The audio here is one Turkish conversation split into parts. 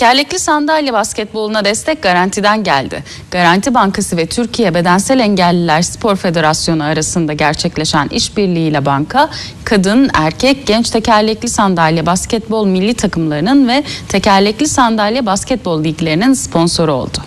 Tekerlekli sandalye basketboluna destek garantiden geldi. Garanti Bankası ve Türkiye Bedensel Engelliler Spor Federasyonu arasında gerçekleşen işbirliğiyle banka, kadın, erkek, genç tekerlekli sandalye basketbol milli takımlarının ve tekerlekli sandalye basketbol liglerinin sponsoru oldu.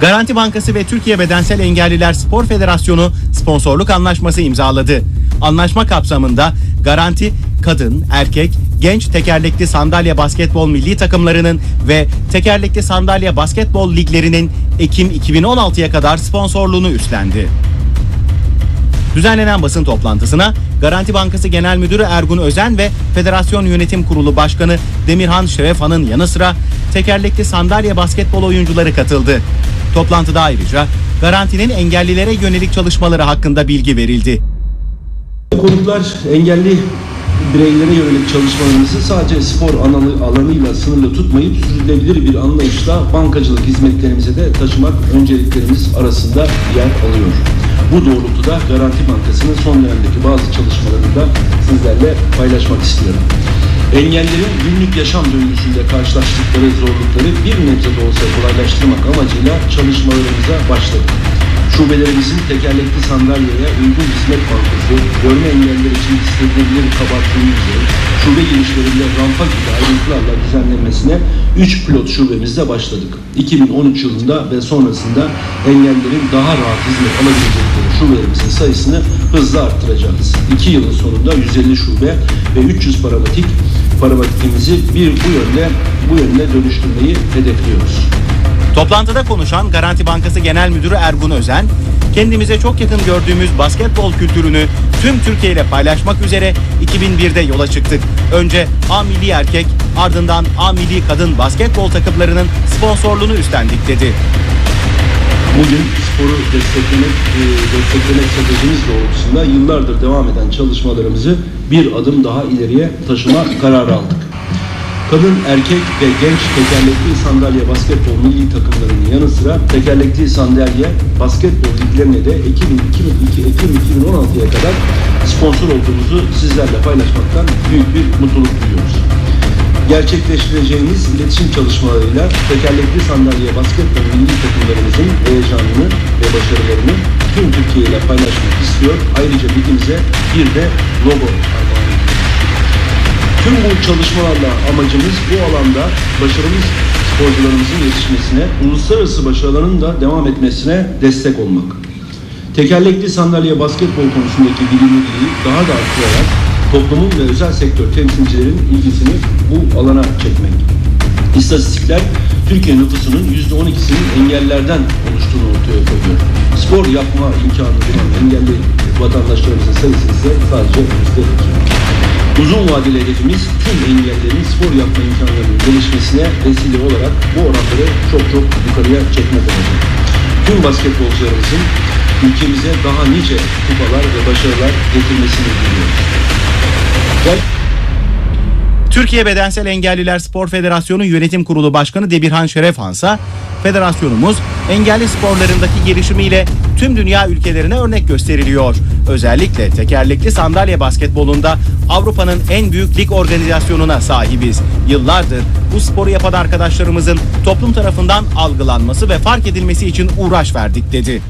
Garanti Bankası ve Türkiye Bedensel Engelliler Spor Federasyonu sponsorluk anlaşması imzaladı. Anlaşma kapsamında Garanti kadın, erkek, genç tekerlekli sandalye basketbol milli takımlarının ve tekerlekli sandalye basketbol liglerinin Ekim 2016'ya kadar sponsorluğunu üstlendi. Düzenlenen basın toplantısına Garanti Bankası Genel Müdürü Ergun Özen ve Federasyon Yönetim Kurulu Başkanı Demirhan Şerefhan'ın yanı sıra tekerlekli sandalye basketbol oyuncuları katıldı. Toplantıda ayrıca Garanti'nin engellilere yönelik çalışmaları hakkında bilgi verildi. Konuklar engelli bireylere yönelik çalışmalarımızı sadece spor alanı, alanıyla sınırlı tutmayıp sürdürülebilir bir anlayışla bankacılık hizmetlerimize de taşımak önceliklerimiz arasında yer alıyor. Bu doğrultuda Garanti Bankası'nın son dönemdeki bazı çalışmalarını da sizlerle paylaşmak istiyorum. Engellerin günlük yaşam döngüsünde karşılaştıkları zorlukları bir nebze de olsa kolaylaştırmak amacıyla çalışmalarımıza başladık. Şubelerimizin tekerlekli sandalyeye uygun hizmet bankası, görme engelliler için istenilebilir kabartma yüzeyi, şube girişlerinde rampa gibi ayrıntılarla düzenlenmesine 3 pilot şubemizde başladık. 2013 yılında ve sonrasında engellerin daha rahat hizmet alabilecekleri şubelerimizin sayısını hızla arttıracağız. 2 yılın sonunda 150 şube ve 300 paramatik paramatikimizi bir bu yönde bu yönde dönüştürmeyi hedefliyoruz. Toplantıda konuşan Garanti Bankası Genel Müdürü Ergun Özen, kendimize çok yakın gördüğümüz basketbol kültürünü tüm Türkiye ile paylaşmak üzere 2001'de yola çıktık. Önce A Milli Erkek, ardından A Milli Kadın basketbol takımlarının sponsorluğunu üstlendik dedi. Bugün sporu desteklemek, e, desteklemek stratejimiz doğrultusunda yıllardır devam eden çalışmalarımızı bir adım daha ileriye taşıma kararı aldık. Kadın, erkek ve genç tekerlekli sandalye basketbol milli takımlarının yanı sıra tekerlekli sandalye basketbol liglerine de Ekim, 2002, Ekim 2016'ya kadar sponsor olduğumuzu sizlerle paylaşmaktan büyük bir mutluluk duyuyoruz gerçekleştireceğimiz iletişim çalışmalarıyla tekerlekli sandalye basketbol milli takımlarımızın heyecanını ve başarılarını tüm Türkiye ile paylaşmak istiyor. Ayrıca ligimize bir de logo ediyoruz. Tüm bu çalışmalarla amacımız bu alanda başarılı sporcularımızın yetişmesine, uluslararası başarıların da devam etmesine destek olmak. Tekerlekli sandalye basketbol konusundaki bilinirliği daha da arttırarak toplumun ve özel sektör temsilcilerin ilgisini bu alana çekmek. İstatistikler Türkiye nüfusunun %12'sinin engellerden oluştuğunu ortaya koyuyor. Spor yapma imkanı bulan engelli vatandaşlarımızın sayısı ise sadece %2. Uzun vadeli hedefimiz tüm engellerin spor yapma imkanlarının gelişmesine vesile olarak bu oranları çok çok yukarıya çekmek olacak. Tüm basketbolcularımızın ülkemize daha nice kupalar ve başarılar getirmesini diliyoruz. Türkiye Bedensel Engelliler Spor Federasyonu Yönetim Kurulu Başkanı Demirhan Şerefhansa, federasyonumuz engelli sporlarındaki gelişimiyle tüm dünya ülkelerine örnek gösteriliyor. Özellikle tekerlekli sandalye basketbolunda Avrupa'nın en büyük lig organizasyonuna sahibiz. Yıllardır bu sporu yapan arkadaşlarımızın toplum tarafından algılanması ve fark edilmesi için uğraş verdik dedi.